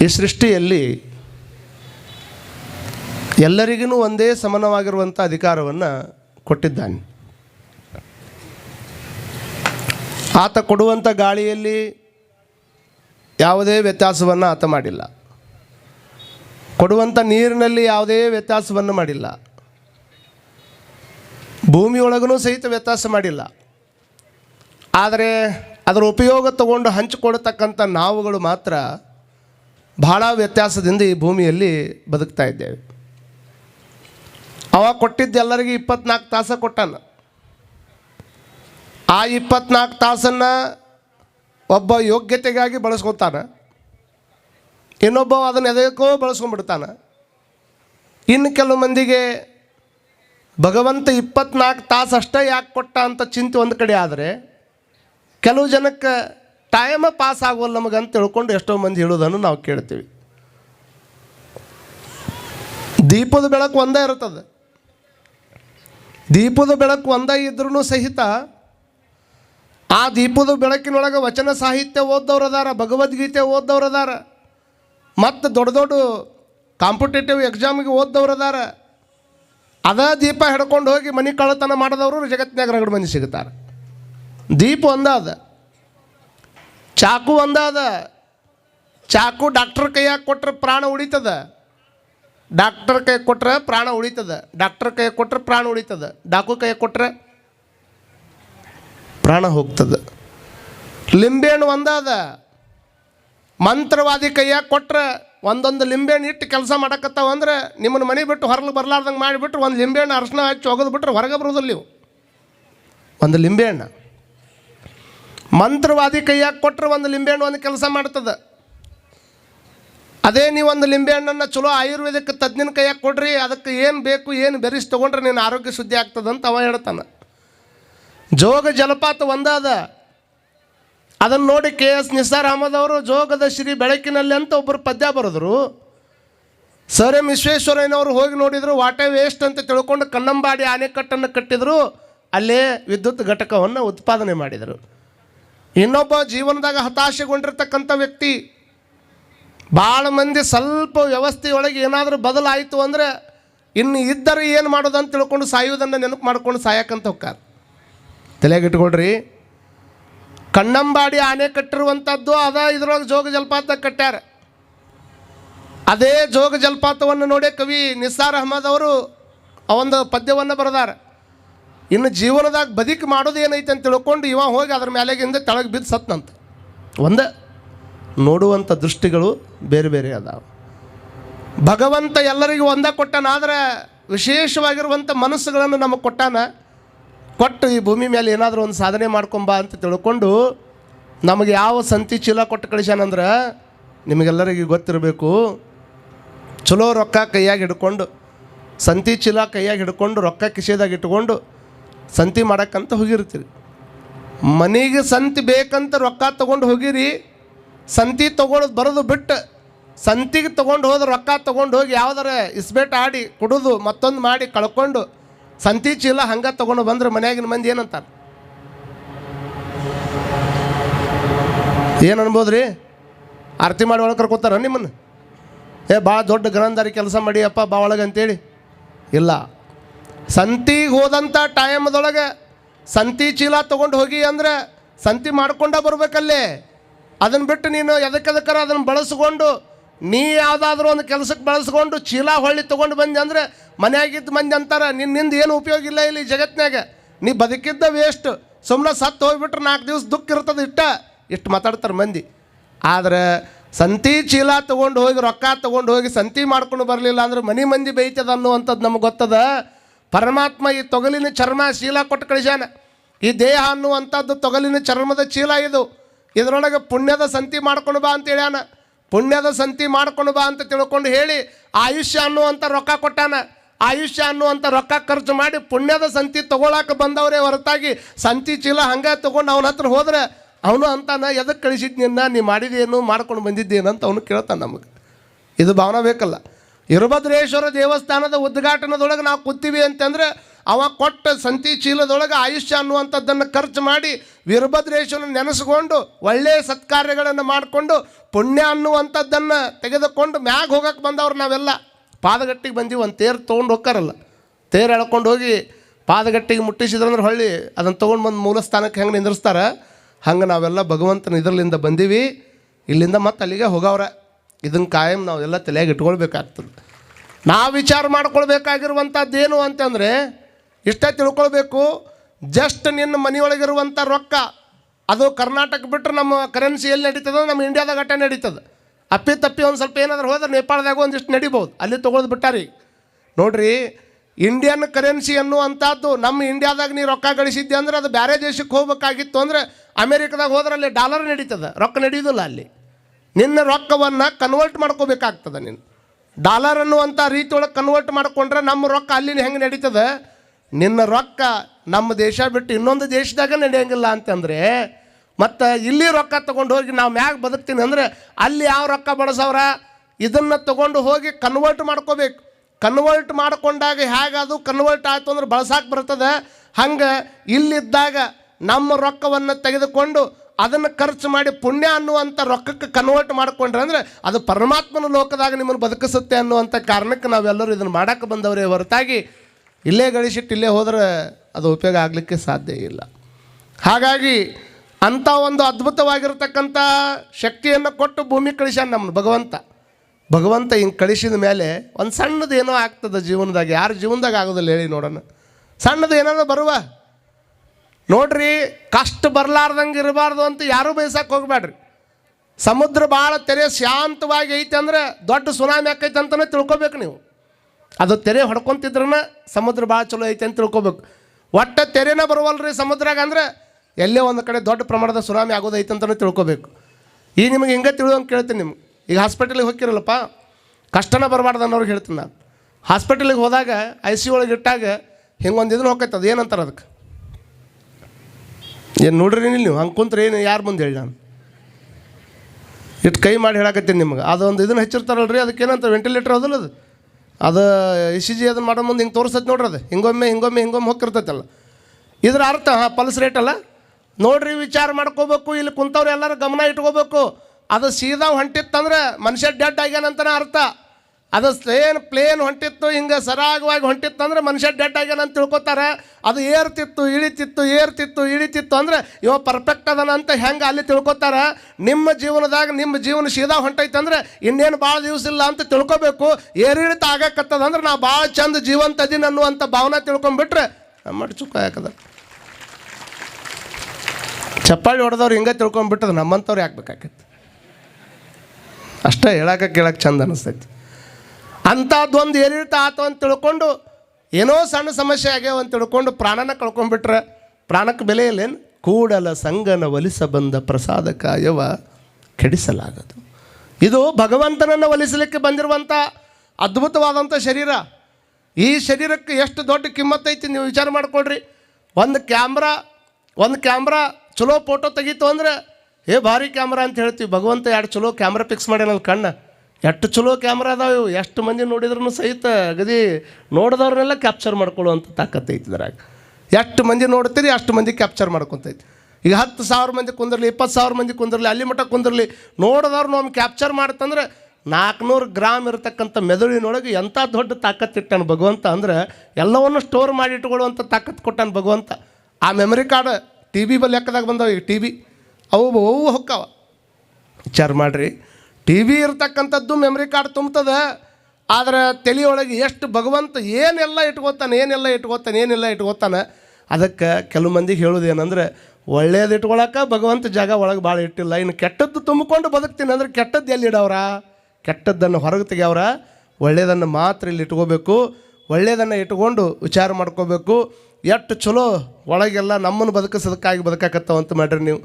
ಈ ಸೃಷ್ಟಿಯಲ್ಲಿ ಎಲ್ಲರಿಗೂ ಒಂದೇ ಸಮನವಾಗಿರುವಂಥ ಅಧಿಕಾರವನ್ನು ಕೊಟ್ಟಿದ್ದಾನೆ. ಆತ ಕೊಡುವಂಥ ಗಾಳಿಯಲ್ಲಿ ಯಾವುದೇ ವ್ಯತ್ಯಾಸವನ್ನು ಆತ ಮಾಡಿಲ್ಲ. ಕೊಡುವಂಥ ನೀರಿನಲ್ಲಿ ಯಾವುದೇ ವ್ಯತ್ಯಾಸವನ್ನು ಮಾಡಿಲ್ಲ. ಭೂಮಿಯೊಳಗೂ ಸಹಿತ ವ್ಯತ್ಯಾಸ ಮಾಡಿಲ್ಲ. ಆದರೆ ಅದರ ಉಪಯೋಗ ತಗೊಂಡು ಹಂಚಿಕೊಡ್ತಕ್ಕಂಥ ನಾವುಗಳು ಮಾತ್ರ ಬಹಳ ವ್ಯತ್ಯಾಸದಿಂದ ಈ ಭೂಮಿಯಲ್ಲಿ ಬದುಕ್ತಾ ಇದ್ದೇವೆ. ಅವ ಕೊಟ್ಟಿದ್ದೆಲ್ಲರಿಗೆ ಇಪ್ಪತ್ನಾಲ್ಕು ತಾಸ ಕೊಟ್ಟಾನ ಆ ಇಪ್ಪತ್ನಾಲ್ಕು ತಾಸನ್ನು ಒಬ್ಬ ಯೋಗ್ಯತೆಗಾಗಿ ಬಳಸ್ಕೊತಾನೆ. ಇನ್ನೊಬ್ಬ ಅದನ್ನು ಎದಕ್ಕೋ ಬಳಸ್ಕೊಂಡ್ಬಿಡ್ತಾನೆ. ಇನ್ನು ಕೆಲವು ಮಂದಿಗೆ ಭಗವಂತ ಇಪ್ಪತ್ನಾಲ್ಕು ತಾಸು ಅಷ್ಟೇ ಯಾಕೆ ಕೊಟ್ಟ ಅಂತ ಚಿಂತೆ ಒಂದು ಕಡೆ ಆದರೆ ಕೆಲವು ಜನಕ್ಕೆ ಟೈಮ ಪಾಸ್ ಆಗೋಲ್ಲ ಅಂತ ತಿಳ್ಕೊಂಡು ಎಷ್ಟೋ ಮಂದಿ ಹೇಳೋದನ್ನು ನಾವು ಕೇಳ್ತೀವಿ. ದೀಪದ ಬೆಳಕು ಒಂದೇ ಇರುತ್ತದೆ. ದೀಪದ ಬೆಳಕು ಒಂದೇ ಇದ್ರೂ ಸಹಿತ ಆ ದೀಪದ ಬೆಳಕಿನೊಳಗೆ ವಚನ ಸಾಹಿತ್ಯ ಓದ್ದವ್ರು ಅದಾರ, ಭಗವದ್ಗೀತೆ ಓದ್ದವ್ರು ಅದಾರ, ಮತ್ತು ದೊಡ್ಡ ದೊಡ್ಡ ಕಾಂಪಿಟೇಟಿವ್ ಎಕ್ಸಾಮಿಗೆ ಓದ್ದವ್ರು ಅದಾರ. ಅದ ದೀಪ ಹಿಡ್ಕೊಂಡು ಹೋಗಿ ಮನೆ ಕಳ್ಳತನ ಮಾಡಿದವರು ಜಗತ್ತಿನಾಗ ರಗಡ ಮಂದಿ ಸಿಗ್ತಾರೆ. ದೀಪ ಒಂದ ಅದ. ಚಾಕು ಒಂದ ಅದ ಚಾಕು ಡಾಕ್ಟರ್ ಕೈಯಾಗ ಕೊಟ್ರೆ ಪ್ರಾಣ ಉಳಿತದ. ಡಾಕ್ಟರ್ ಕೈ ಕೊಟ್ರೆ ಪ್ರಾಣ ಉಳಿತದ. ಡಾಕ್ಟರ್ ಕೈ ಕೊಟ್ರೆ ಪ್ರಾಣ ಉಳಿತದ. ಡಾಕು ಕೈ ಕೊಟ್ರೆ ಪ್ರಾಣ ಹೋಗ್ತದೆ. ಲಿಂಬೆಹಣ್ಣು ಒಂದ ಅದ ಮಂತ್ರವಾದಿ ಕೈಯಾಗ ಕೊಟ್ರೆ ಒಂದೊಂದು ಲಿಂಬೆಹಣ್ಣು ಇಟ್ಟು ಕೆಲಸ ಮಾಡಕತ್ತಾವ ಅಂದ್ರೆ ನಿಮ್ಮನ್ನು ಮನೆ ಬಿಟ್ಟು ಹೊರಗೆ ಬರಲಾರ್ದಂಗೆ ಮಾಡಿಬಿಟ್ರೆ ಒಂದು ಲಿಂಬೆಹಣ್ಣು ಅರ್ಶನ ಹಚ್ಚಿ ಒಗೆದು ಬಿಟ್ರೆ ಹೊರಗೆ ಬರೋದಿಲ್ಲ ನೀವು. ಒಂದು ಲಿಂಬೆಹಣ್ಣು. ಮಂತ್ರವಾದಿ ಕೈಯಾಗ ಕೊಟ್ಟರೆ ಒಂದು ಲಿಂಬೆಹಣ್ಣು ಒಂದು ಕೆಲಸ ಮಾಡ್ತದೆ. ಅದೇ ನೀವು ಒಂದು ಲಿಂಬೆಹಣ್ಣನ್ನು ಚಲೋ ಆಯುರ್ವೇದಕ್ಕೆ ತಜ್ಞನ ಕೈಯಾಗ ಕೊಡ್ರಿ, ಅದಕ್ಕೆ ಏನು ಬೇಕು, ಏನು ಬೆರೆಸಿ ತೊಗೊಂಡ್ರೆ ನೀನು ಆರೋಗ್ಯ ಶುದ್ಧಿ ಆಗ್ತದೆ ಅಂತ ಅವ ಹೇಳ್ತಾನೆ. ಜೋಗ ಜಲಪಾತ ಒಂದಾದ ಅದನ್ನು ನೋಡಿ ಕೆ ಎಸ್ ನಿಸಾರ್ ಅಹಮದ್ ಅವರು ಜೋಗದ ಶ್ರೀ ಬೆಳಕಿನಲ್ಲಿ ಅಂತ ಒಬ್ಬರು ಪದ್ಯ ಬರೆದ್ರು. ಸರ್ ಎಂ ವಿಶ್ವೇಶ್ವರಯ್ಯನವರು ಹೋಗಿ ನೋಡಿದರು, ವಾಟೆ ವೇಸ್ಟ್ ಅಂತ ತಿಳ್ಕೊಂಡು ಕನ್ನಂಬಾಡಿ ಆನೆಕಟ್ಟನ್ನು ಕಟ್ಟಿದರು. ಅಲ್ಲೇ ವಿದ್ಯುತ್ ಘಟಕವನ್ನು ಉತ್ಪಾದನೆ ಮಾಡಿದರು. ಇನ್ನೊಬ್ಬ ಜೀವನದಾಗ ಹತಾಶೆಗೊಂಡಿರ್ತಕ್ಕಂಥ ವ್ಯಕ್ತಿ ಭಾಳ ಮಂದಿ ಸ್ವಲ್ಪ ವ್ಯವಸ್ಥೆಯೊಳಗೆ ಏನಾದರೂ ಬದಲಾಯಿತು ಅಂದರೆ ಇನ್ನು ಇದ್ದರೆ ಏನು ಮಾಡೋದು ಅಂತ ತಿಳ್ಕೊಂಡು ಸಾಯುವುದನ್ನು ನೆನಪು ಮಾಡ್ಕೊಂಡು ಸಾಯಕ್ಕಂತ ಹೋಗ್ತಾರೆ. ತಲೆಗಿಟ್ಕೊಳ್ರಿ ಕಣ್ಣಂಬಾಡಿ ಆನೆ ಕಟ್ಟಿರುವಂಥದ್ದು ಅದ, ಇದ್ರೊಳಗೆ ಜೋಗ ಜಲಪಾತ ಕಟ್ಟ್ಯಾರ. ಅದೇ ಜೋಗ ಜಲಪಾತವನ್ನು ನೋಡಿ ಕವಿ ನಿಸಾರ್ ಅಹಮದ್ ಅವರು ಒಂದು ಪದ್ಯವನ್ನು ಬರೆದಾರ. ಇನ್ನು ಜೀವನದಾಗ ಬದುಕು ಮಾಡೋದು ಏನೈತೆ ಅಂತ ತಿಳ್ಕೊಂಡು ಇವ ಹೋಗಿ ಅದ್ರ ಮ್ಯಾಲೆಗಿಂದ ತಳಗೆ ಬಿದ್ದು ಸತ್ನಂತ ಒಂದೇ, ನೋಡುವಂಥ ದೃಷ್ಟಿಗಳು ಬೇರೆ ಬೇರೆ ಅದಾವ. ಭಗವಂತ ಎಲ್ಲರಿಗೂ ಒಂದೇ ಕೊಟ್ಟಾನ, ಆದರೆ ವಿಶೇಷವಾಗಿರುವಂಥ ಮನಸ್ಸುಗಳನ್ನು ನಮಗೆ ಕೊಟ್ಟಾನ, ಕೊಟ್ಟು ಈ ಭೂಮಿ ಮೇಲೆ ಏನಾದರೂ ಒಂದು ಸಾಧನೆ ಮಾಡ್ಕೊಂಬ ಅಂತ ತಿಳ್ಕೊಂಡು ನಮಗೆ ಯಾವ ಸಂತಿ ಚೀಲ ಕೊಟ್ಟು ಕಳಿಸ್ಯಾನಂದ್ರೆ ನಿಮಗೆಲ್ಲರಿಗೂ ಗೊತ್ತಿರಬೇಕು. ಚಲೋ ರೊಕ್ಕ ಕೈಯಾಗಿ ಹಿಡ್ಕೊಂಡು, ಸಂತಿ ಚೀಲ ಕೈಯಾಗಿ ಹಿಡ್ಕೊಂಡು ರೊಕ್ಕ ಕಿಸೆದಾಗ ಇಟ್ಕೊಂಡು ಸಂತಿ ಮಾಡಕ್ಕಂತ ಹೋಗಿರ್ತೀರಿ. ಮನೆಗೆ ಸಂತಿ ಬೇಕಂತ ರೊಕ್ಕ ತೊಗೊಂಡು ಹೋಗಿರಿ, ಸಂತಿ ತೊಗೊಳೋದು ಬರೋದು ಬಿಟ್ಟು ಸಂತಿಗೆ ತೊಗೊಂಡು ಹೋದ್ರೆ ರೊಕ್ಕ ತೊಗೊಂಡು ಹೋಗಿ ಯಾವ್ದಾರ ಇಸ್ಬೇಟ್ ಆಡಿ ಕುಡಿದು ಮತ್ತೊಂದು ಮಾಡಿ ಕಳ್ಕೊಂಡು ಸಂತಿ ಚೀಲ ಹಂಗೆ ತೊಗೊಂಡು ಬಂದ್ರೆ ಮನೆಯಾಗಿನ ಮಂದಿ ಏನಂತಾರೆ? ಏನು ಅನ್ಬೋದು ರೀ ಆರತಿ ಮಾಡಿ ಒಳಗೆ ಕರ್ಕೋತಾರ ನಿಮ್ಮನ್ನು? ಏ ಭಾಳ ದೊಡ್ಡ ಗ್ರಂಥಾರಿ ಕೆಲಸ ಮಾಡಿಯಪ್ಪ ಬಾ ಒಳಗೆ ಅಂತೇಳಿ. ಇಲ್ಲ ಸಂತಿಗೆ ಹೋದಂಥ ಟೈಮ್ದೊಳಗೆ ಸಂತಿ ಚೀಲ ತೊಗೊಂಡು ಹೋಗಿ ಅಂದ್ರೆ ಸಂತಿ ಮಾಡ್ಕೊಂಡೇ ಬರ್ಬೇಕಲ್ಲೇ. ಅದನ್ನು ಬಿಟ್ಟು ನೀನು ಎದಕ್ಕೆದಕ್ಕಾರ ಅದನ್ನು ಬಳಸ್ಕೊಂಡು, ನೀ ಯಾವುದಾದ್ರೂ ಒಂದು ಕೆಲಸಕ್ಕೆ ಬಳಸ್ಕೊಂಡು ಚೀಲ ಹೊಳ್ಳಿ ತೊಗೊಂಡು ಬಂದೆ ಅಂದ್ರೆ ಮನೆಯಾಗಿದ್ದು ಮಂದಿ ಅಂತಾರೆ ನಿನ್ನಿಂದ ಏನು ಉಪಯೋಗ ಇಲ್ಲ ಇಲ್ಲಿ ಜಗತ್ನಾಗ ನೀ ಬದುಕಿದ್ದ ವೇಸ್ಟ್ ಸುಮ್ಮನೆ ಸತ್ತು ಹೋಗ್ಬಿಟ್ರೆ ನಾಲ್ಕು ದಿವಸ ದುಃಖ ಇರ್ತದೆ ಇಷ್ಟ ಇಷ್ಟು ಮಾತಾಡ್ತಾರೆ ಮಂದಿ. ಆದರೆ ಸಂತಿ ಚೀಲ ತೊಗೊಂಡು ಹೋಗಿ ರೊಕ್ಕ ತೊಗೊಂಡು ಹೋಗಿ ಸಂತಿ ಮಾಡ್ಕೊಂಡು ಬರಲಿಲ್ಲ ಅಂದ್ರೆ ಮನೆ ಮಂದಿ ಬೈತದ ಅನ್ನುವಂಥದ್ದು ನಮ್ಗೆ ಗೊತ್ತದ. ಪರಮಾತ್ಮ ಈ ತೊಗಲಿನ ಚರ್ಮ ಶೀಲ ಕೊಟ್ಟು ಕಳಿಸ್ಯಾನ. ಈ ದೇಹ ಅನ್ನುವಂಥದ್ದು ತೊಗಲಿನ ಚರ್ಮದ ಚೀಲ ಇದು. ಇದರೊಳಗೆ ಪುಣ್ಯದ ಸಂತಿ ಮಾಡ್ಕೊಂಡು ಬಾ ಅಂತ ಹೇಳ್ಯಾನ. ಪುಣ್ಯದ ಸಂತಿ ಮಾಡ್ಕೊಂಡು ಬಾ ಅಂತ ತಿಳ್ಕೊಂಡು ಹೇಳಿ ಆಯುಷ್ಯ ಅನ್ನುವಂಥ ರೊಕ್ಕ ಕೊಟ್ಟಾನ. ಆಯುಷ್ಯ ಅನ್ನುವಂಥ ರೊಕ್ಕ ಖರ್ಚು ಮಾಡಿ ಪುಣ್ಯದ ಸಂತಿ ತೊಗೊಳಕ್ಕೆ ಬಂದವರೇ ಹೊರತಾಗಿ ಸಂತಿ ಚೀಲ ಹಂಗೆ ತೊಗೊಂಡು ಅವನ ಹತ್ರ ಹೋದ್ರೆ ಅವನು ಅಂತಾನ ಎದಕ್ಕೆ ಕಳಿಸಿದ್ನಿನ್ನ ನೀ ಮಾಡಿದೇನು? ಮಾಡ್ಕೊಂಡು ಬಂದಿದ್ದೇನು ಅಂತ ಅವನು ಕೇಳ್ತಾನೆ ನಮಗೆ. ಇದು ಭಾವನೆ ಬೇಕಲ್ಲ. ಇರುಭದ್ರೇಶ್ವರ ದೇವಸ್ಥಾನದ ಉದ್ಘಾಟನದೊಳಗೆ ನಾವು ಕೂತೀವಿ ಅಂತಂದ್ರೆ ಅವ ಕೊಟ್ಟ ಸಂತಿ ಚೀಲದೊಳಗೆ ಆಯುಷ್ಯ ಅನ್ನುವಂಥದ್ದನ್ನು ಖರ್ಚು ಮಾಡಿ ವೀರಭದ್ರೇಶ್ವರನ ನೆನೆಸ್ಕೊಂಡು ಒಳ್ಳೆಯ ಸತ್ಕಾರ್ಯಗಳನ್ನು ಮಾಡಿಕೊಂಡು ಪುಣ್ಯ ಅನ್ನುವಂಥದ್ದನ್ನು ತೆಗೆದುಕೊಂಡು ಮ್ಯಾಗ ಹೋಗಕ್ಕೆ ಬಂದವ್ರು ನಾವೆಲ್ಲ. ಪಾದಗಟ್ಟಿಗೆ ಬಂದೀವಿ, ಒಂದು ತೇರು ತೊಗೊಂಡು ಹೋಗ್ಕಾರಲ್ಲ ತೇರು ಎಳ್ಕೊಂಡು ಹೋಗಿ ಪಾದಗಟ್ಟಿಗೆ ಮುಟ್ಟಿಸಿದ್ರಂದ್ರೆ ಹೊಳ್ಳಿ ಅದನ್ನು ತೊಗೊಂಡು ಬಂದು ಮೂಲ ಸ್ಥಾನಕ್ಕೆ ಹೆಂಗೆ ನಿಂದಿರ್ಸ್ತಾರೆ? ಹಂಗೆ ನಾವೆಲ್ಲ ಭಗವಂತನ ಇದರಲ್ಲಿಂದ ಬಂದೀವಿ. ಇಲ್ಲಿಂದ ಮತ್ತೆ ಅಲ್ಲಿಗೆ ಹೋಗವ್ರೆ. ಇದನ್ನು ಕಾಯಂ ನಾವೆಲ್ಲ ತಲೆಯಾಗಿ ಇಟ್ಕೊಳ್ಬೇಕಾಗ್ತದೆ. ನಾವು ವಿಚಾರ ಮಾಡ್ಕೊಳ್ಬೇಕಾಗಿರುವಂಥದ್ದೇನು ಅಂತಂದರೆ, ಇಷ್ಟೇ ತಿಳ್ಕೊಳ್ಬೇಕು ಜಸ್ಟ್ ನಿನ್ನ ಮನೆಯೊಳಗಿರುವಂಥ ರೊಕ್ಕ, ಅದು ಕರ್ನಾಟಕ ಬಿಟ್ಟರೆ ನಮ್ಮ ಕರೆನ್ಸಿ ಎಲ್ಲಿ ನಡೀತದೆ, ನಮ್ಮ ಇಂಡಿಯಾದಾಗ ಘಟನೆ ನಡೀತದೆ. ಅಪ್ಪಿ ತಪ್ಪಿ ಒಂದು ಸ್ವಲ್ಪ ಏನಾದರೂ ಹೋದ್ರೆ ನೇಪಾಳದಾಗ ಒಂದಿಷ್ಟು ನಡಿಬೋದು ಅಲ್ಲಿ ತೊಗೊಳ್ದು ಬಿಟ್ಟಾರಿ. ನೋಡ್ರಿ ಇಂಡಿಯನ್ ಕರೆನ್ಸಿ ಅನ್ನುವಂಥದ್ದು ನಮ್ಮ ಇಂಡಿಯಾದಾಗ ನೀ ರೊಕ್ಕ ಗಳಿಸಿದ್ದೆ ಅಂದ್ರೆ ಅದು ಬೇರೆ ದೇಶಕ್ಕೆ ಹೋಗ್ಬೇಕಾಗಿತ್ತು ಅಂದರೆ ಅಮೇರಿಕದಾಗ ಹೋದ್ರೆ ಅಲ್ಲಿ ಡಾಲರ್ ನಡೀತದೆ. ರೊಕ್ಕ ನಡೆಯೋದಿಲ್ಲ ಅಲ್ಲಿ. ನಿನ್ನ ರೊಕ್ಕವನ್ನು ಕನ್ವರ್ಟ್ ಮಾಡ್ಕೋಬೇಕಾಗ್ತದೆ ನೀನು. ಡಾಲರ್ ಅನ್ನುವಂಥ ರೀತಿಯೊಳಗೆ ಕನ್ವರ್ಟ್ ಮಾಡಿಕೊಂಡ್ರೆ ನಮ್ಮ ರೊಕ್ಕ ಅಲ್ಲಿನ ಹೆಂಗೆ ನಡೀತದೆ? ನಿನ್ನ ರೊಕ್ಕ ನಮ್ಮ ದೇಶ ಬಿಟ್ಟು ಇನ್ನೊಂದು ದೇಶದಾಗ ನಡೆಯಂಗಿಲ್ಲ ಅಂತಂದರೆ, ಮತ್ತು ಇಲ್ಲಿ ರೊಕ್ಕ ತೊಗೊಂಡು ಹೋಗಿ ನಾವು ಮ್ಯಾಗ ಬದುಕ್ತೀನಿ ಅಂದರೆ ಅಲ್ಲಿ ಯಾವ ರೊಕ್ಕ ಬಳಸೋರ ಇದನ್ನು ತೊಗೊಂಡು ಹೋಗಿ ಕನ್ವರ್ಟ್ ಮಾಡ್ಕೋಬೇಕು. ಕನ್ವರ್ಟ್ ಮಾಡ್ಕೊಂಡಾಗ ಅದು ಕನ್ವರ್ಟ್ ಆಯ್ತು ಅಂದ್ರೆ ಬಳಸಕ್ಕೆ ಬರ್ತದೆ. ಹಂಗೆ ಇಲ್ಲಿದ್ದಾಗ ನಮ್ಮ ರೊಕ್ಕವನ್ನು ತೆಗೆದುಕೊಂಡು ಅದನ್ನು ಖರ್ಚು ಮಾಡಿ ಪುಣ್ಯ ಅನ್ನುವಂಥ ರೊಕ್ಕಕ್ಕೆ ಕನ್ವರ್ಟ್ ಮಾಡಿಕೊಂಡ್ರೆ ಅಂದರೆ ಅದು ಪರಮಾತ್ಮನ ಲೋಕದಾಗ ನಿಮ್ಮನ್ನು ಬದುಕಿಸುತ್ತೆ ಅನ್ನುವಂಥ ಕಾರಣಕ್ಕೆ ನಾವೆಲ್ಲರೂ ಇದನ್ನು ಮಾಡೋಕ್ಕೆ ಬಂದವರೇ ಹೊರತಾಗಿ ಇಲ್ಲೇ ಗಳಿಸಿಟ್ಟು ಇಲ್ಲೇ ಹೋದರೆ ಅದು ಉಪಯೋಗ ಆಗಲಿಕ್ಕೆ ಸಾಧ್ಯ ಇಲ್ಲ. ಹಾಗಾಗಿ ಅಂಥ ಒಂದು ಅದ್ಭುತವಾಗಿರ್ತಕ್ಕಂಥ ಶಕ್ತಿಯನ್ನು ಕೊಟ್ಟು ಭೂಮಿ ಕಳಿಸ ನಮ್ಮನ್ನು ಭಗವಂತ. ಭಗವಂತ ಹಿಂಗೆ ಕಳಿಸಿದ ಮೇಲೆ ಒಂದು ಸಣ್ಣದು ಏನೋ ಆಗ್ತದೆ ಜೀವನದಾಗ, ಯಾರ ಜೀವನದಾಗ ಆಗೋದಿಲ್ಲ ಹೇಳಿ ನೋಡೋಣ. ಸಣ್ಣದು ಏನಾದರೂ ಬರುವ? ನೋಡ್ರಿ, ಕಷ್ಟ ಬರಲಾರ್ದಂಗೆ ಇರಬಾರ್ದು ಅಂತ ಯಾರೂ ಬಯಸಕ್ಕೆ ಹೋಗ್ಬೇಡ್ರಿ ಸಮುದ್ರ ಭಾಳ ತೆರೆ ಶಾಂತವಾಗಿ ಐತೆ ಅಂದ್ರೆ ದೊಡ್ಡ ಸುನಾಮಿ ಆಕೈತೆ ಅಂತಲೇ ತಿಳ್ಕೊಬೇಕು ನೀವು. ಅದು ತೆರೆ ಹೊಡ್ಕೊತಿದ್ರನ ಸಮುದ್ರ ಭಾಳ ಚಲೋ ಐತೆ ಅಂತ ತಿಳ್ಕೊಬೇಕು. ಒಟ್ಟ ತೆರೆನ ಬರುವಲ್ರಿ ಸಮುದ್ರಾಗ ಅಂದ್ರೆ ಎಲ್ಲೇ ಒಂದು ಕಡೆ ದೊಡ್ಡ ಪ್ರಮಾಣದ ಸುನಾಮಿ ಆಗೋದೈತೆ ಅಂತಲೇ ತಿಳ್ಕೊಬೇಕು. ಈಗ ನಿಮಗೆ ಹಿಂಗೆ ಅಂತ ಕೇಳ್ತೀನಿ ನಿಮ್ಗೆ. ಈಗ ಹಾಸ್ಪಿಟಲಿಗೆ ಹೋಗಿರಲ್ಲಪ್ಪ ಕಷ್ಟನ ಬರಬಾರ್ದು ಅನ್ನೋರಿಗೆ ಹೇಳ್ತೀನಿ ನಾನು. ಹಾಸ್ಪಿಟಲಿಗೆ ಹೋದಾಗ ಐ ಸಿ ಒಳಗೆ ಇಟ್ಟಾಗ ಹಿಂಗೊಂದು ಇದನ್ನು ಹೋಗೈತೆ ಅದು ಏನಂತಾರೆ ಅದಕ್ಕೆ? ಏನು ನೋಡ್ರಿ ನೀವು? ಹಂಗೆ ಕುಂತ್ರೆ ಏನು ಯಾರು ಮುಂದೆ ಹೇಳಿ ನಾನು? ಇಟ್ಟು ಕೈ ಮಾಡಿ ಹೇಳಕತ್ತೀನಿ ನಿಮ್ಗೆ. ಅದೊಂದು ಇದನ್ನು ಹಚ್ಚಿರ್ತಾರಲ್ರಿ, ಅದಕ್ಕೆ ಏನಂತ ವೆಂಟಿಲೇಟರ್ ಅದಲ್ಲ ಅದು? ಅದು ಇ ಸಿ ಜಿ ಅದನ್ನು ಮಾಡೋ ಮುಂದೆ ಹಿಂಗೆ ತೋರಿಸತ್ತೆ ನೋಡ್ರಿ ಅದು. ಹಿಂಗೊಮ್ಮೆ ಹಿಂಗೊಮ್ಮೆ ಹಿಂಗೊಮ್ಮೆ ಹೋಗಿರ್ತೈತಲ್ಲ ಇದರ ಅರ್ಥ, ಹಾಂ ಪಲ್ಸ್ ರೇಟ್ ಅಲ್ಲ? ನೋಡ್ರಿ, ವಿಚಾರ ಮಾಡ್ಕೋಬೇಕು, ಇಲ್ಲಿ ಕುಂತವ್ರು ಎಲ್ಲರೂ ಗಮನ ಇಟ್ಕೋಬೇಕು. ಅದು ಸೀದಾ ಹೊಂಟಿತ್ತಂದ್ರೆ ಮನುಷ್ಯ ಡೆಡ್ ಆಗ್ಯಾನಂತನೇ ಅರ್ಥ. ಅದು ಏನು ಪ್ಲೇನ್ ಹೊಂಟಿತ್ತು, ಹಿಂಗೆ ಸರಾಗವಾಗಿ ಹೊಂಟಿತ್ತು ಹೊಂಟಿತ್ತಂದ್ರೆ ಮನುಷ್ಯ ಡೆಡ್ ಆಗ್ಯಾನ ಅಂತ ತಿಳ್ಕೊತಾರೆ. ಅದು ಏರ್ತಿತ್ತು, ಇಳಿತಿತ್ತು ಏರ್ತಿತ್ತು, ಇಳಿತಿತ್ತು ಅಂದ್ರೆ ಇವ ಪರ್ಫೆಕ್ಟ್ ಅದನ ಅಂತ ಹೆಂಗೆ ಅಲ್ಲಿ ತಿಳ್ಕೊತಾರೆ? ನಿಮ್ಮ ಜೀವನದಾಗ ನಿಮ್ಮ ಜೀವನ ಸೀದಾ ಹೊಂಟೈತೆ ಅಂದರೆ ಇನ್ನೇನು ಭಾಳ ದಿವಸ ಇಲ್ಲ ಅಂತ ತಿಳ್ಕೊಬೇಕು. ಏರಿಳಿತ ಆಗಕತ್ತದ ಅಂದ್ರೆ ನಾ ಭಾಳ ಚಂದ ಜೀವಂತ ಅದೀನಿ ಅನ್ನುವಂಥ ಭಾವನೆ ತಿಳ್ಕೊಂಬಿಟ್ರೆ ನಮ್ಮ ಚುಕ್ಕ ಯಾಕದ ಚಪ್ಪಾಳಿ ಹೊಡೆದವ್ರು ಹಿಂಗೆ ತಿಳ್ಕೊಂಬಿಟ್ಟದ ನಮ್ಮಂಥವ್ರು ಯಾಕೆ ಬೇಕಾಕೈತಿ? ಅಷ್ಟೇ ಹೇಳಕ್ಕೆ ಕೇಳಕ್ಕೆ ಚಂದ ಅನಿಸ್ತೈತಿ. ಅಂಥದ್ದೊಂದು ಏರಿಳಿತ ಆತು ಅಂತ ತಿಳ್ಕೊಂಡು ಏನೋ ಸಣ್ಣ ಸಮಸ್ಯೆ ಆಗ್ಯಾವ ಅಂತ ತಿಳ್ಕೊಂಡು ಪ್ರಾಣನ ಕಳ್ಕೊಂಡ್ಬಿಟ್ರೆ ಪ್ರಾಣಕ್ಕೆ ಬೆಲೆ ಇಲ್ಲೇನು? ಕೂಡಲ ಸಂಗನ ಒಲಿಸ ಬಂದ ಪ್ರಸಾದ ಕಾಯವ ಕೆಡಿಸಲಾಗದು. ಇದು ಭಗವಂತನನ್ನು ಒಲಿಸಲಿಕ್ಕೆ ಬಂದಿರುವಂಥ ಅದ್ಭುತವಾದಂಥ ಶರೀರ. ಈ ಶರೀರಕ್ಕೆ ಎಷ್ಟು ದೊಡ್ಡ ಕಿಮ್ಮತ್ತೈತಿ ನೀವು ವಿಚಾರ ಮಾಡಿಕೊಡ್ರಿ ಒಂದು ಕ್ಯಾಮ್ರಾ ಒಂದು ಕ್ಯಾಮ್ರಾ ಚಲೋ ಫೋಟೋ ತೆಗೀತು ಅಂದ್ರೆ, ಏ ಭಾರಿ ಕ್ಯಾಮ್ರಾ ಅಂತ ಹೇಳ್ತೀವಿ. ಭಗವಂತ ಎರಡು ಚಲೋ ಕ್ಯಾಮ್ರಾ ಫಿಕ್ಸ್ ಮಾಡ್ಯಾನಲ್ಲ ಕಣ್ಣ. ಎಷ್ಟು ಚಲೋ ಕ್ಯಾಮ್ರಾ ಅದಾವೆ ಎಷ್ಟು ಮಂದಿ ನೋಡಿದ್ರೂ ಸಹಿತ ಗದಿ ನೋಡಿದವ್ರನ್ನೆಲ್ಲ ಕ್ಯಾಪ್ಚರ್ ಮಾಡ್ಕೊಳ್ಳುವಂಥ ತಾಕತ್ತು ಐತಿ ಇದ್ರಾಗ. ಎಷ್ಟು ಮಂದಿ ನೋಡ್ತೀರಿ, ಅಷ್ಟು ಮಂದಿ ಕ್ಯಾಪ್ಚರ್ ಮಾಡ್ಕೊತೈತಿ. ಈಗ ಹತ್ತು ಸಾವಿರ ಮಂದಿ ಕುಂದಿರಲಿ, ಇಪ್ಪತ್ತು ಸಾವಿರ ಮಂದಿ ಕುಂದಿರಲಿ, ಅಲ್ಲಿ ಮಟ್ಟ ಕುಂದಿರಲಿ ನೋಡಿದವ್ರು ನಾವು ಕ್ಯಾಪ್ಚರ್ ಮಾಡ್ತಂದ್ರೆ ನಾಲ್ಕುನೂರು ಗ್ರಾಮ್ ಇರತಕ್ಕಂಥ ಮೆದುಳಿನೊಳಗೆ ಎಂಥ ದೊಡ್ಡ ತಾಕತ್ತು ಇಟ್ಟಾನ ಭಗವಂತ ಅಂದ್ರೆ ಎಲ್ಲವನ್ನು ಸ್ಟೋರ್ ಮಾಡಿ ಇಟ್ಕೊಳ್ಳುವಂಥ ತಾಕತ್ತು ಕೊಟ್ಟಾನ ಭಗವಂತ. ಆ ಮೆಮರಿ ಕಾರ್ಡ್ ಟಿ ವಿ ಬಲ್ಲಿ ಲೆಕ್ಕದಾಗ ಬಂದವ ಈಗ ಟಿ ವಿ ಅವು ಅವು ಹೊಕ್ಕಾವ. ವಿಚಾರ ಮಾಡಿರಿ. ಟಿ ವಿ ಇರ್ತಕ್ಕಂಥದ್ದು ಮೆಮ್ರಿ ಕಾರ್ಡ್ ತುಂಬ್ತದೆ, ಆದರೆ ತಲೆಯೊಳಗೆ ಎಷ್ಟು ಭಗವಂತ ಏನೆಲ್ಲ ಇಟ್ಕೋತಾನೆ ಏನೆಲ್ಲ ಇಟ್ಕೋತಾನೆ ಏನೆಲ್ಲ ಇಟ್ಕೋತಾನೆ, ಅದಕ್ಕೆ ಕೆಲವು ಮಂದಿಗೆ ಹೇಳೋದೇನೆಂದ್ರೆ ಒಳ್ಳೇದು ಇಟ್ಕೊಳಕ್ಕೆ ಭಗವಂತ ಜಾಗ ಒಳಗೆ ಭಾಳ ಇಟ್ಟಿಲ್ಲ. ಇನ್ನು ಕೆಟ್ಟದ್ದು ತುಂಬಿಕೊಂಡು ಬದುಕ್ತೀನಿ ಅಂದರೆ ಕೆಟ್ಟದ್ದು ಎಲ್ಲಿ ಇಡವ್ರ? ಕೆಟ್ಟದ್ದನ್ನು ಹೊರಗೆ ತೆಗ್ಯವ್ರ? ಒಳ್ಳೆಯದನ್ನು ಮಾತ್ರ ಇಲ್ಲಿ ಇಟ್ಕೋಬೇಕು. ಒಳ್ಳೆಯದನ್ನು ಇಟ್ಕೊಂಡು ವಿಚಾರ ಮಾಡ್ಕೋಬೇಕು. ಎಷ್ಟು ಚಲೋ ಒಳಗೆಲ್ಲ ನಮ್ಮನ್ನು ಬದುಕಿಸೋದಕ್ಕಾಗಿ ಬದುಕಾಕತ್ತವಂತ ಮಾಡ್ರಿ ನೀವು.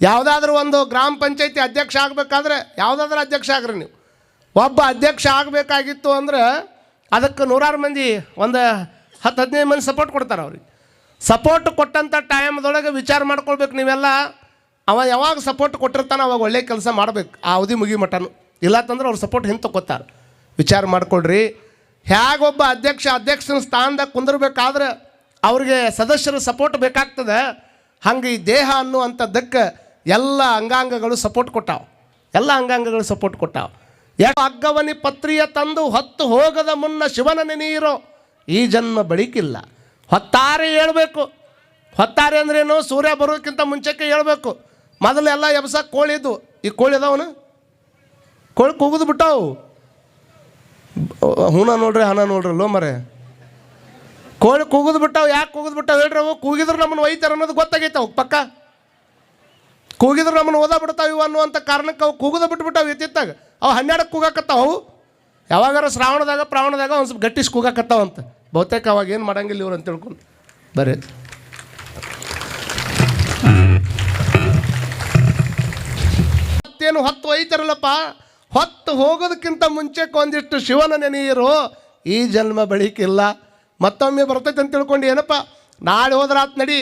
ಯಾವುದಾದ್ರೂ ಒಂದು ಗ್ರಾಮ ಪಂಚಾಯತಿ ಅಧ್ಯಕ್ಷ ಆಗಬೇಕಾದ್ರೆ ಯಾವುದಾದ್ರೂ ಅಧ್ಯಕ್ಷ ಆಗ್ರಿ ನೀವು. ಒಬ್ಬ ಅಧ್ಯಕ್ಷ ಆಗಬೇಕಾಗಿತ್ತು ಅಂದ್ರೆ ಅದಕ್ಕೆ ನೂರಾರು ಮಂದಿ ಒಂದು ಹತ್ತು ಹದಿನೈದು ಮಂದಿ ಸಪೋರ್ಟ್ ಕೊಡ್ತಾರೆ ಅವ್ರಿಗೆ. ಸಪೋರ್ಟ್ ಕೊಟ್ಟಂಥ ಟೈಮ್ದೊಳಗೆ ವಿಚಾರ ಮಾಡ್ಕೊಳ್ಬೇಕು ನೀವೆಲ್ಲ. ಅವ ಯಾವಾಗ ಸಪೋರ್ಟ್ ಕೊಟ್ಟಿರ್ತಾನೆ ಅವಾಗ ಒಳ್ಳೆ ಕೆಲಸ ಮಾಡಬೇಕು. ಆ ಅವಧಿ ಮುಗಿ ಮಟನು ಇಲ್ಲ ಅಂತಂದ್ರೆ ಅವ್ರು ಸಪೋರ್ಟ್ ಹಿಂದೆ ತಗೋತಾರೆ ವಿಚಾರ ಮಾಡಿಕೊಡ್ರಿ ಹೇಗೊಬ್ಬ ಅಧ್ಯಕ್ಷ ಅಧ್ಯಕ್ಷನ ಸ್ಥಾನದಾಗ ಕುಂದಿರ್ಬೇಕಾದ್ರೆ ಅವ್ರಿಗೆ ಸದಸ್ಯರ ಸಪೋರ್ಟ್ ಬೇಕಾಗ್ತದೆ. ಹಂಗೆ ಈ ದೇಹ ಅನ್ನುವಂಥದ್ದಕ್ಕೆ ಎಲ್ಲ ಅಂಗಾಂಗಗಳು ಸಪೋರ್ಟ್ ಕೊಟ್ಟಾವೆ. ಎಲ್ಲ ಅಂಗಾಂಗಗಳು ಸಪೋರ್ಟ್ ಕೊಟ್ಟಾವೆ. ಯಾಕೆ ಅಗ್ಗವನಿ ಪತ್ರಿಯ ತಂದು ಹೊತ್ತು ಹೋಗದ ಮುನ್ನ ಶಿವನ ನೆನೆಯಿರೋ ಈ ಜನ್ಮ ಬಳಿಕಿಲ್ಲ. ಹೊತ್ತಾರೆ ಹೇಳಬೇಕು. ಹೊತ್ತಾರೆ ಅಂದ್ರೇನು? ಸೂರ್ಯ ಬರೋದಕ್ಕಿಂತ ಮುಂಚೆಕ್ಕೆ ಹೇಳಬೇಕು. ಮೊದಲೆಲ್ಲ ಎಬ್ಸ ಕೋಳಿ ಇದ್ವು. ಈ ಕೋಳಿ ಅದಾವನು? ಕೋಳಿ ಕೂಗಿದು ಬಿಟ್ಟಾವು. ಹೂನ ನೋಡ್ರಿ, ಹಣ ನೋಡ್ರಿ ಲೋ ಮರೆ? ಕೋಳಿ ಕೂಗಿದು ಬಿಟ್ಟಾವು. ಯಾಕೆ ಕೂಗಿದು ಬಿಟ್ಟಾವು ಹೇಳ್ರಿ ಅವು? ಕೂಗಿದ್ರೆ ನಮ್ಮನ್ನು ಒಯ್ತಾರೆ ಅನ್ನೋದು ಗೊತ್ತಾಗೈತೆ ಅವು ಪಕ್ಕ. ಕೂಗಿದ್ರೆ ನಮ್ಮನ್ನು ಓದಾ ಬಿಡ್ತಾವ ಅನ್ನುವಂಥ ಕಾರಣಕ್ಕೆ ಅವು ಕೂಗದ ಬಿಟ್ಬಿಟ್ಟಾವ ಇತ್ತಿತ್ತಾಗ. ಅವು ಹನ್ನೆರಡಕ್ಕೆ ಕೂಗಾಕತ್ತಾವ ಅವು. ಯಾವಾಗಾರ ಶ್ರಾವಣದಾಗ, ಪ್ರಾವಣದಾಗ ಒಂದು ಸ್ವಲ್ಪ ಗಟ್ಟಿಸ್ ಕೂಗಾಕತ್ತಾವಂತ ಬಹುತೇಕ ಅವಾಗ ಏನು ಮಾಡಂಗಿಲ್ಲ ಇವ್ರು ಅಂತ ತಿಳ್ಕೊಂಡು. ಬರೇ. ಮತ್ತೇನು ಹೊತ್ತು ಒಯ್ತಾರಲ್ಲಪ್ಪ? ಹೊತ್ತು ಹೋಗೋದಕ್ಕಿಂತ ಮುಂಚೆಕ್ಕೆ ಒಂದಿಷ್ಟು ಶಿವನ ನೆನೆಯಿರು ಈ ಜನ್ಮ ಬಳಿಕಿಲ್ಲ. ಮತ್ತೊಮ್ಮೆ ಬರ್ತೈತೆ ಅಂತ ತಿಳ್ಕೊಂಡು ಏನಪ್ಪ? ನಾಳೆ ಹೋದ್ರಾತ್ ನಡಿ.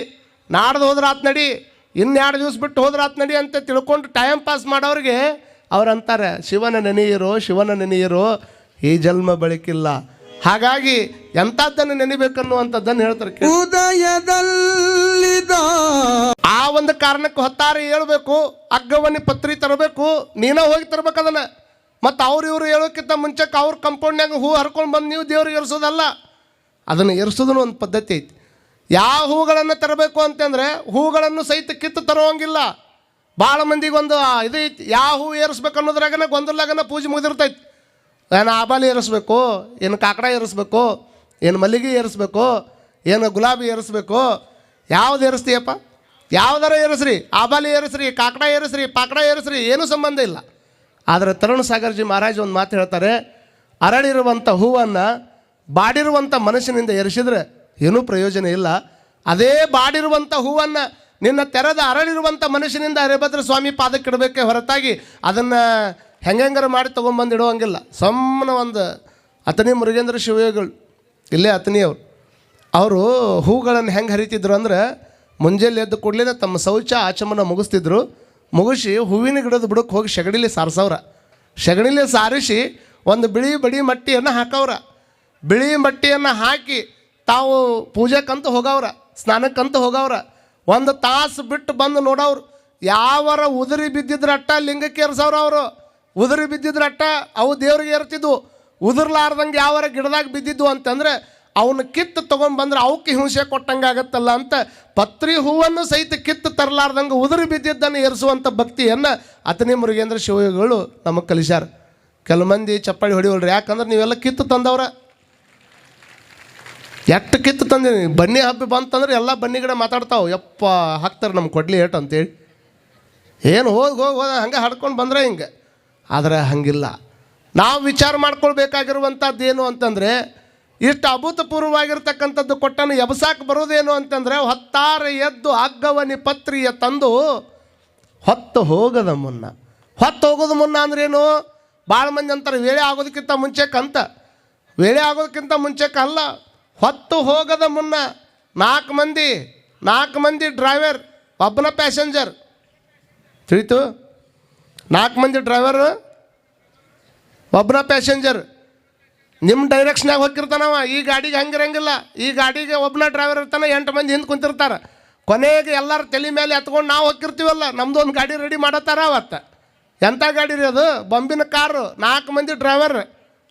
ನಾಡ್ದು ಹೋದ್ರಾತ್ ನಡಿ. ಇನ್ನೆರಡು ದಿವಸ ಬಿಟ್ಟು ಹೋದ್ರಾತ್ ನಡಿ ಅಂತ ತಿಳ್ಕೊಂಡು ಟೈಮ್ ಪಾಸ್ ಮಾಡೋರಿಗೆ ಅವ್ರು ಅಂತಾರೆ ಶಿವನ ನೆನೆಯಿರು ಶಿವನ ನೆನೆಯಿರು ಈ ಜನ್ಮ ಬಳಿಕಿಲ್ಲ. ಹಾಗಾಗಿ ಎಂಥದ್ದನ್ನು ನೆನಿಬೇಕನ್ನುವಂಥದ್ದನ್ನು ಹೇಳ್ತಾರೆ. ಉದಯದಲ್ಲಿದ ಆ ಒಂದು ಕಾರಣಕ್ಕೆ ಹೊತ್ತಾರೆ ಹೇಳ್ಬೇಕು ಅಗ್ಗವನಿ ಪತ್ರಿ ತರಬೇಕು ನೀನೋ ಹೋಗಿ ತರಬೇಕು ಅದನ್ನ. ಮತ್ತು ಅವ್ರು ಇವ್ರು ಹೇಳೋಕ್ಕಿಂತ ಮುಂಚೆಕ್ಕೆ ಅವ್ರ ಕಂಪೌಂಡ್ನಾಗ ಹೂ ಹರ್ಕೊಂಡು ಬಂದು ನೀವು ದೇವ್ರಿಗೆ ಇರಿಸೋದಲ್ಲ ಅದನ್ನು ಇರಿಸೋದನ್ನು ಒಂದು ಪದ್ಧತಿ ಐತಿ. ಯಾವ ಹೂಗಳನ್ನು ತರಬೇಕು ಅಂತಂದರೆ ಹೂಗಳನ್ನು ಸಹಿತ ಕಿತ್ತು ತರೋಂಗಿಲ್ಲ ಭಾಳ ಮಂದಿಗೆ ಒಂದು ಇದು ಯಾವ ಹೂ ಏರಿಸ್ಬೇಕು ಅನ್ನೋದ್ರಾಗನ ಗೊಂದಲಾಗನ ಪೂಜೆ ಮುಗಿದಿರ್ತೈತಿ. ಏನು ಆಬಾಲಿ ಏರಿಸ್ಬೇಕು, ಏನು ಕಾಕಡ ಏರಿಸ್ಬೇಕು, ಏನು ಮಲ್ಲಿಗೆ ಏರಿಸ್ಬೇಕು, ಏನು ಗುಲಾಬಿ ಏರಿಸ್ಬೇಕು, ಯಾವ್ದು ಏರಿಸ್ತೀಯಪ್ಪ? ಯಾವ್ದಾರ ಏರಿಸ್ರಿ, ಆಬಾಲಿ ಏರಿಸ್ರಿ, ಕಾಕಡ ಏರಿಸ್ರಿ, ಪಾಕಡ ಏರಿಸ್ರಿ, ಏನೂ ಸಂಬಂಧ ಇಲ್ಲ. ಆದರೆ ತರುಣ್ ಸಾಗರ್ಜಿ ಮಹಾರಾಜ್ ಒಂದು ಮಾತು ಹೇಳ್ತಾರೆ ಅರಳಿರುವಂಥ ಹೂವನ್ನು ಬಾಡಿರುವಂಥ ಮನಸ್ಸಿನಿಂದ ಏರಿಸಿದ್ರೆ ಏನೂ ಪ್ರಯೋಜನ ಇಲ್ಲ. ಅದೇ ಬಾಡಿರುವಂಥ ಹೂವನ್ನು, ನಿನ್ನ ತೆರೆದ ಅರಳಿರುವಂಥ ಮನುಷ್ಯನಿಂದ ಹರಿಭದ್ರ ಸ್ವಾಮಿ ಪಾದಕ್ಕೆ ಇಡಬೇಕೇ ಹೊರತಾಗಿ ಅದನ್ನು ಹೆಂಗೆಂಗಾರ ಮಾಡಿ ತೊಗೊಂಬಂದಿಡುವಂಗಿಲ್ಲ ಸುಮ್ಮನೆ ಒಂದು ಅತನಿ ಮುರುಗೇಂದ್ರ ಶಿವಯೋಗಿಗಳು, ಇಲ್ಲೇ ಅತನಿಯವರು ಅವರು. ಹೂಗಳನ್ನು ಹೆಂಗೆ ಹರಿತಿದ್ರು ಅಂದ್ರೆ ಮುಂಜಾನೆ ಎದ್ದು ಕೂಡಲೇ ತಮ್ಮ ಶೌಚ ಆಚಮನ ಮುಗಿಸ್ತಿದ್ರು. ಮುಗಿಸಿ ಹೂವಿನ ಗಿಡದ ಬುಡಕ್ಕೆ ಹೋಗಿ ಸಗಣಿಲಿ ಸಾರಿಸವ್ರ. ಸಗಣಿಲಿ ಸಾರಿಸಿ ಒಂದು ಬಿಳಿ ಬಡಿ ಮಟ್ಟಿಯನ್ನು ಹಾಕವ್ರ. ಬಿಳಿ ಮಟ್ಟಿಯನ್ನು ಹಾಕಿ ತಾವು ಪೂಜೆಕ್ಕಂತ ಹೋಗವ್ರ, ಸ್ನಾನಕ್ಕಂತ ಹೋಗವ್ರ, ಒಂದು ತಾಸು ಬಿಟ್ಟು ಬಂದು ನೋಡವ್ರು. ಯಾವರ ಉದುರಿ ಬಿದ್ದಿದ್ರ ಅಟ್ಟ ಲಿಂಗಕ್ಕೆ ಏರ್ಸವ್ರ ಅವರು. ಉದುರಿ ಬಿದ್ದಿದ್ರ ಅಟ್ಟ ಅವು ದೇವ್ರಿಗೆ ಏರ್ತಿದ್ವು. ಉದುರ್ಲಾರ್ದಂಗೆ ಯಾವರ ಗಿಡದಾಗ ಬಿದ್ದಿದ್ವು ಅಂತಂದ್ರೆ ಅವನ್ನ ಕಿತ್ತು ತೊಗೊಂಡ್ಬಂದ್ರೆ ಅವಕ್ಕೆ ಹಿಂಸೆ ಕೊಟ್ಟಂಗೆ ಆಗತ್ತಲ್ಲ ಅಂತ ಪತ್ರಿ ಹೂವನ್ನು ಸಹಿತ ಕಿತ್ತು ತರಲಾರ್ದಂಗೆ ಉದುರಿ ಬಿದ್ದಿದ್ದನ್ನು ಏರಿಸುವಂಥ ಭಕ್ತಿಯನ್ನು ಅತನಿ ಮುರುಗೇಂದ್ರ ಶಿವಯೋಗಿಗಳು ನಮಗೆ ಕಲಿಸ್ಯಾರ. ಕೆಲವು ಮಂದಿ ಚಪ್ಪಾಳಿ ಹೊಡಿವಲ್ರಿ. ಯಾಕಂದ್ರೆ ನೀವೆಲ್ಲ ಕಿತ್ತು ತಂದವ್ರ. ಎಷ್ಟು ಕಿತ್ತು ತಂದೀನಿ ಬನ್ನಿ ಹಬ್ಬ ಬಂತಂದ್ರೆ ಎಲ್ಲ ಬನ್ನಿ ಗಿಡ ಮಾತಾಡ್ತಾವೆ. ಯಪ್ಪ, ಹಾಕ್ತಾರೆ ನಮ್ಮ ಕೊಡ್ಲಿ ಏಟು ಅಂತೇಳಿ. ಏನು ಹೋಗಿ ಹೋಗಿ ಹೋದ ಹಂಗೆ ಹಡ್ಕೊಂಡು ಬಂದ್ರೆ ಹಿಂಗೆ. ಆದರೆ ಹಂಗಿಲ್ಲ. ನಾವು ವಿಚಾರ ಮಾಡ್ಕೊಳ್ಬೇಕಾಗಿರುವಂಥದ್ದು ಏನು ಅಂತಂದರೆ, ಇಷ್ಟು ಅಭೂತಪೂರ್ವವಾಗಿರ್ತಕ್ಕಂಥದ್ದು ಕೊಟ್ಟನು ಎಬಸಾಕ್ ಬರೋದೇನು ಅಂತಂದರೆ, ಹೊತ್ತಾರೆ ಎದ್ದು ಅಗ್ಗವನಿ ಪತ್ರಿಯ ತಂದು ಹೊತ್ತು ಹೋಗದ ಮುನ್ನ. ಹೊತ್ತು ಹೋಗೋದು ಮುನ್ನ ಅಂದ್ರೇನು? ಭಾಳ ಮಂದಿ ಅಂತಾರೆ, ವೇಳೆ ಆಗೋದಕ್ಕಿಂತ ಮುಂಚೆಕ್ಕಂತ ವೇಳೆ ಆಗೋದಕ್ಕಿಂತ ಮುಂಚೆಕ್ಕಲ್ಲ ಹೊತ್ತು ಹೋಗದ ಮುನ್ನ ನಾಲ್ಕು ಮಂದಿ ನಾಲ್ಕು ಮಂದಿ ಡ್ರೈವರ್ ಒಬ್ಬನ ಪ್ಯಾಸೆಂಜರ್ ತಿಳಿತು? ನಾಲ್ಕು ಮಂದಿ ಡ್ರೈವರ್ ಒಬ್ಬನ ಪ್ಯಾಸೆಂಜರ್ ನಿಮ್ಮ ಡೈರೆಕ್ಷನ್ಯಾಗ ಹೋಗಿರ್ತಾನವ ಈ ಗಾಡಿಗೆ ಹಂಗಿರಂಗಿಲ್ಲ. ಈ ಗಾಡಿಗೆ ಒಬ್ಬನ ಡ್ರೈವರ್ ಇರ್ತಾನೆ, ಎಂಟು ಮಂದಿ ಹಿಂದೆ ಕುಂತಿರ್ತಾರೆ. ಕೊನೆಗೆ ಎಲ್ಲರ ತಲೆ ಮೇಲೆ ಎತ್ಕೊಂಡು ನಾವು ಹೋಗಿರ್ತೀವಲ್ಲ ನಮ್ಮದು ಒಂದು ಗಾಡಿ ರೆಡಿ ಮಾಡತ್ತಾರ ಅವತ್ತು. ಎಂಥ ಗಾಡಿ ರೀ ಅದು? ಬೊಂಬಿನ ಕಾರು. ನಾಲ್ಕು ಮಂದಿ ಡ್ರೈವರ್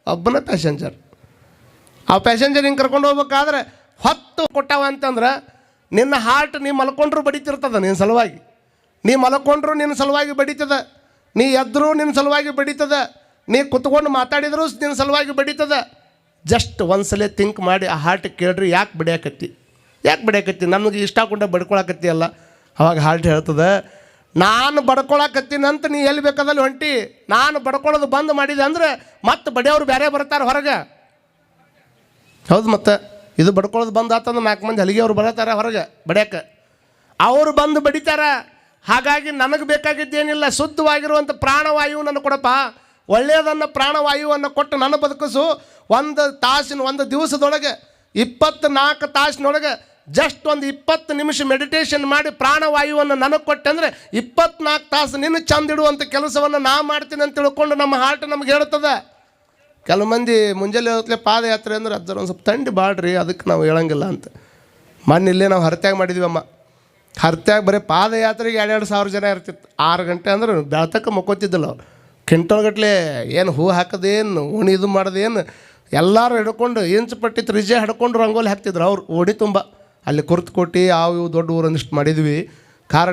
ಒಬ್ಬನ ಪ್ಯಾಸೆಂಜರ್ ಆ ಪ್ಯಾಸೆಂಜರ್ ಹಿಂಗೆ ಕರ್ಕೊಂಡು ಹೋಗ್ಬೇಕಾದ್ರೆ ಹೊತ್ತು ಕೊಟ್ಟಾವ ಅಂತಂದ್ರೆ ನಿನ್ನ ಹಾರ್ಟ್ ನೀ ಮಲ್ಕೊಂಡ್ರು ಬಡಿತಿರ್ತದೆ ನಿನ್ನ ಸಲುವಾಗಿ. ನೀ ಮಲ್ಕೊಂಡ್ರು ನಿನ್ನ ಸಲುವಾಗಿ ಬಡಿತದ. ನೀ ಎದ್ರು ನಿನ್ನ ಸಲುವಾಗಿ ಬಡಿತದ. ನೀ ಕುತ್ಕೊಂಡು ಮಾತಾಡಿದ್ರು ನಿನ್ನ ಸಲುವಾಗಿ ಬಡಿತದ. ಜಸ್ಟ್ ಒಂದ್ಸಲ ಥಿಂಕ್ ಮಾಡಿ ಆ ಹಾರ್ಟ್ ಕೇಳ್ರಿ, ಯಾಕೆ ಬಡಿಯಾಕತ್ತಿ? ಯಾಕೆ ಬಡಿಯಾಕತ್ತಿ? ನಮಗೆ ಇಷ್ಟ ಕೊಂಡ ಬಡ್ಕೊಳಕತ್ತಿ ಅಲ್ಲ. ಅವಾಗ ಹಾರ್ಟ್ ಹೇಳ್ತದ, ನಾನು ಬಡ್ಕೊಳಕತ್ತೀನಂತ ನೀ ಎಲ್ಲಿ ಬೇಕಾದಲ್ಲಿ ಹೊಂಟಿ. ನಾನು ಬಡ್ಕೊಳ್ಳೋದು ಬಂದ್ ಮಾಡಿದೆ ಅಂದ್ರೆ ಮತ್ತೆ ಬಡಿಯವ್ರು ಬೇರೆ ಬರ್ತಾರೆ ಹೊರಗೆ. ಹೌದು ಮತ್ತೆ ಇದು ಬಡ್ಕೊಳ್ಳೋದು ಬಂದ ಆತಂದ್ರೆ ನಾಲ್ಕು ಮಂದಿ ಹಲಿಗೆ ಅವ್ರು ಬರತಾರೆ ಹೊರಗೆ ಬಡಿಯಕ್ಕೆ ಅವರು ಬಂದು ಬಡಿತಾರ. ಹಾಗಾಗಿ ನನಗೆ ಬೇಕಾಗಿದ್ದೇನಿಲ್ಲ ಶುದ್ಧವಾಗಿರುವಂಥ ಪ್ರಾಣವಾಯುವನ್ನು ಕೊಡಪ್ಪ. ಒಳ್ಳೆಯದನ್ನು ಪ್ರಾಣವಾಯುವನ್ನು ಕೊಟ್ಟು ನನ್ನ ಬದುಕಿಸು. ಒಂದು ತಾಸಿನ, ಒಂದು ದಿವಸದೊಳಗೆ ಇಪ್ಪತ್ತ್ನಾಲ್ಕು ತಾಸಿನೊಳಗೆ ಜಸ್ಟ್ ಒಂದು ಇಪ್ಪತ್ತು ನಿಮಿಷ ಮೆಡಿಟೇಷನ್ ಮಾಡಿ ಪ್ರಾಣವಾಯುವನ್ನು ನನಗೆ ಕೊಟ್ಟೆ ಅಂದರೆ ಇಪ್ಪತ್ನಾಲ್ಕು ತಾಸು ನಿನ್ನ ಚಂದಿಡುವಂಥ ಕೆಲಸವನ್ನು ನಾ ಮಾಡ್ತೀನಿ ಅಂತ ತಿಳ್ಕೊಂಡು ನಮ್ಮ ಹಾರ್ಟ್ ನಮ್ಗೆ ಹೇಳ್ತದೆ ಕೆಲವು ಮಂದಿ ಮುಂಜಾನೆ ಹೊತ್ತಲೆ ಪಾದಯಾತ್ರೆ ಅಂದ್ರೆ ಅದರ ಒಂದು ಸ್ವಲ್ಪ ಥಂಡಿ ಬಾಳ್ರಿ ಅದಕ್ಕೆ ನಾವು ಹೇಳಂಗಿಲ್ಲ ಅಂತ. ಮೊನ್ನೆ ನಾವು ಹರತ್ಯಾಗ ಮಾಡಿದ್ವಿ ಅಮ್ಮ ಹರತ್ಯಾಗ ಬರೀ ಪಾದಯಾತ್ರೆಗೆ ಎರಡೆರಡು ಸಾವಿರ ಜನ ಇರ್ತಿತ್ತು. ಆರು ಗಂಟೆ ಅಂದ್ರೆ ಬೆಳ್ತಕ್ಕ ಮಕ್ಕೋತಿದ್ದಿಲ್ಲ ಅವ್ರು. ಕ್ವಿಂಟಲ್ ಗಟ್ಲೆ ಏನು ಹೂ ಹಾಕೋದೇನು, ಉಣಿ ಇದು ಮಾಡೋದೇನು, ಎಲ್ಲರೂ ಹಿಡ್ಕೊಂಡು ಇಂಚು ಪಟ್ಟಿ ತ್ರಿಜೆ ಹಿಡ್ಕೊಂಡು ರಂಗೋಲಿ ಹಾಕ್ತಿದ್ರು ಅವ್ರು. ಓಡಿ ತುಂಬ. ಅಲ್ಲಿ ಕುರ್ತಕೋಟಿ ಅವು ಇವು ದೊಡ್ಡ ಊರೊಂದಿಷ್ಟು ಮಾಡಿದ್ವಿ. ಕಾರಣ